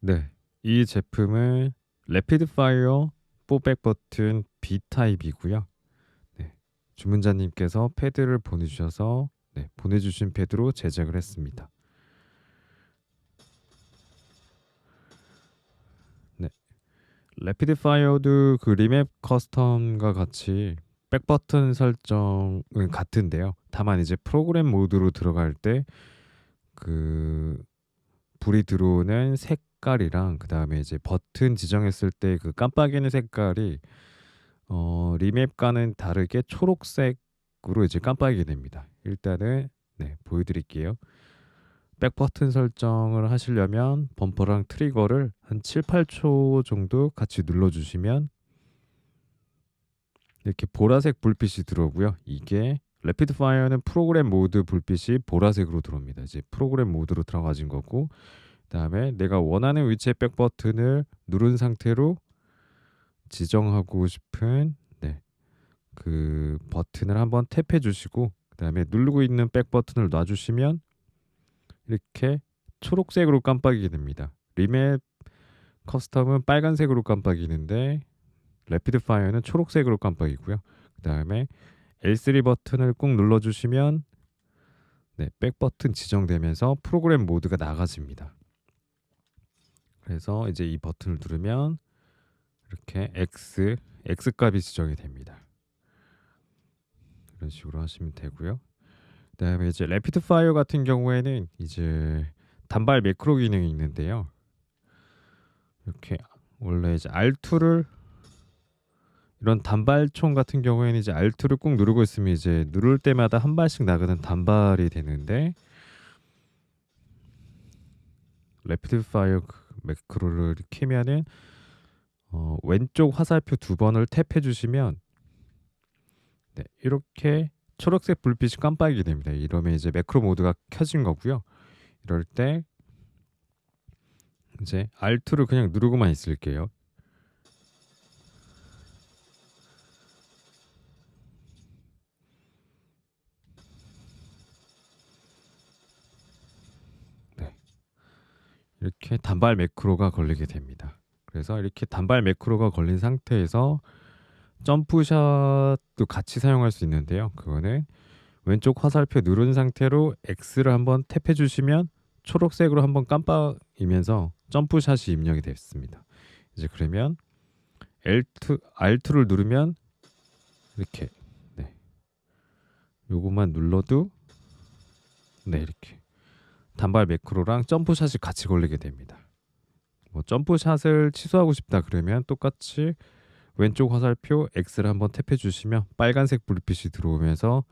네. 이 제품은 레피드 파이어 뽀백 버튼 B 타입이고요. 네. 주문자님께서 패드를 보내주셔서 네, 보내주신 패드로 제작을 했습니다. 네. 레피드 파이어도 그 리맵 커스텀과 같이 백 버튼 설정은 같은데요. 다만 이제 프로그램 모드로 들어갈 때 그 불이 들어오는 색 깔이랑 그다음에 이제 버튼 지정했을 때 그 깜빡이는 색깔이 어 리맵과는 다르게 초록색으로 이제 깜빡이게 됩니다. 일단은 네, 보여 드릴게요. 백 버튼 설정을 하시려면 범퍼랑 트리거를 한 7, 8초 정도 같이 눌러 주시면 이렇게 보라색 불빛이 들어오고요. 이게 레피드 파이어는 프로그램 모드 불빛이 보라색으로 들어옵니다. 이제 프로그램 모드로 들어가진 거고 그다음에 내가 원하는 위치의 백 버튼을 누른 상태로 지정하고 싶은 네, 그 버튼을 한번 탭해 주시고 그다음에 누르고 있는 백 버튼을 놔 주시면 이렇게 초록색으로 깜빡이게 됩니다. 리맵 커스텀은 빨간색으로 깜빡이는데 레피드 파이어는 초록색으로 깜빡이고요. 그다음에 L3 버튼을 꾹 눌러 주시면 네, 백 버튼 지정되면서 프로그램 모드가 나가집니다. 그래서 이제 이 버튼을 누르면 이렇게 X, X 값이 지정이 됩니다. 이런 식으로 하시면 되고요. 그다음에 이제 레피드 파이어 같은 경우에는 이제 단발 매크로 기능이 있는데요. 이렇게 원래 이제 R2를 이런 단발총 같은 경우에는 이제 Alt를 꾹 누르고 있으면 이제 누를 때마다 한 발씩 나가는 단발이 되는데 레피드 파이어 매크로를 키면은 어, 왼쪽 화살표 두 번을 탭해 주시면 네, 이렇게 초록색 불빛이 깜빡이게 됩니다. 이러면 이제 매크로 모드가 켜진 거고요. 이럴 때 이제 Alt를 그냥 누르고만 있을게요. 이렇게 단발 매크로가 걸리게 됩니다. 그래서 이렇게 단발 매크로가 걸린 상태에서 점프샷도 같이 사용할 수 있는데요. 그거는 왼쪽 화살표 누른 상태로 X를 한번 탭해 주시면 초록색으로 한번 깜빡이면서 점프샷이 입력이 됐습니다. 이제 그러면 L2, R2를 누르면 이렇게 네. 요것만 눌러도 네 이렇게 단발 매크로랑 점프샷이 같이 걸리게 됩니다. 뭐 점프샷을 취소하고 싶다 그러면 똑같이 왼쪽 화살표 X를 한번 탭해 주시면 빨간색 불빛이 들어오면서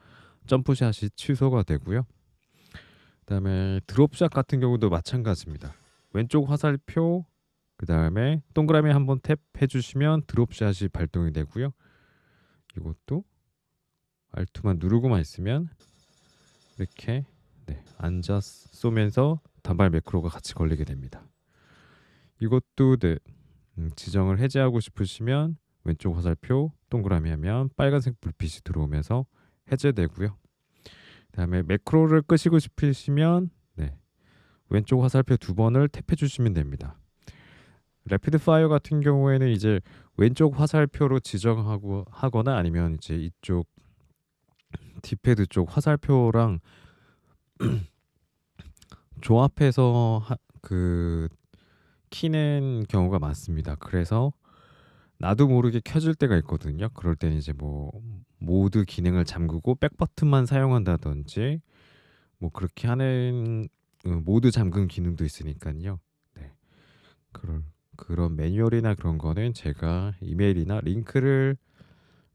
점프샷이 취소가 되고요. 그다음에 드롭샷 같은 경우도 마찬가지입니다. 왼쪽 화살표 그다음에 동그라미 한번 탭해 주시면 드롭샷이 발동이 되고요. 이것도 알트만 누르고만 있으면 이렇게 네, 앉아 쏘면서 단발 매크로가 같이 걸리게 됩니다. 이것도 네, 음, 지정을 해제하고 싶으시면 왼쪽 화살표 동그라미 하면 빨간색 불빛이 들어오면서 해제되고요. 그다음에 매크로를 끄시고 싶으시면 네, 왼쪽 화살표 두 번을 탭해 주시면 됩니다. 레피드 파이어 같은 경우에는 이제 왼쪽 화살표로 지정하고 하거나 아니면 이제 이쪽 디패드 쪽 화살표랑 조합해서 하, 그 키는 경우가 많습니다. 그래서 나도 모르게 켜질 때가 있거든요. 그럴 때는 이제 뭐 모드 기능을 잠그고 백 버튼만 사용한다든지 뭐 그렇게 하는 어, 모드 잠금 기능도 있으니까요. 네. 그런 그런 매뉴얼이나 그런 거는 제가 이메일이나 링크를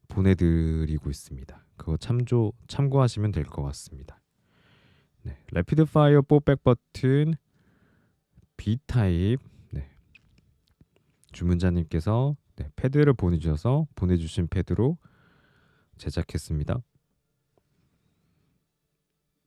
보내드리고 있습니다. 그거 참조 참고하시면 될 것 같습니다. 네, 레피드 파이어 뽀백 버튼 B 타입 네. 주문자님께서 네, 패드를 보내주셔서 보내주신 패드로 제작했습니다.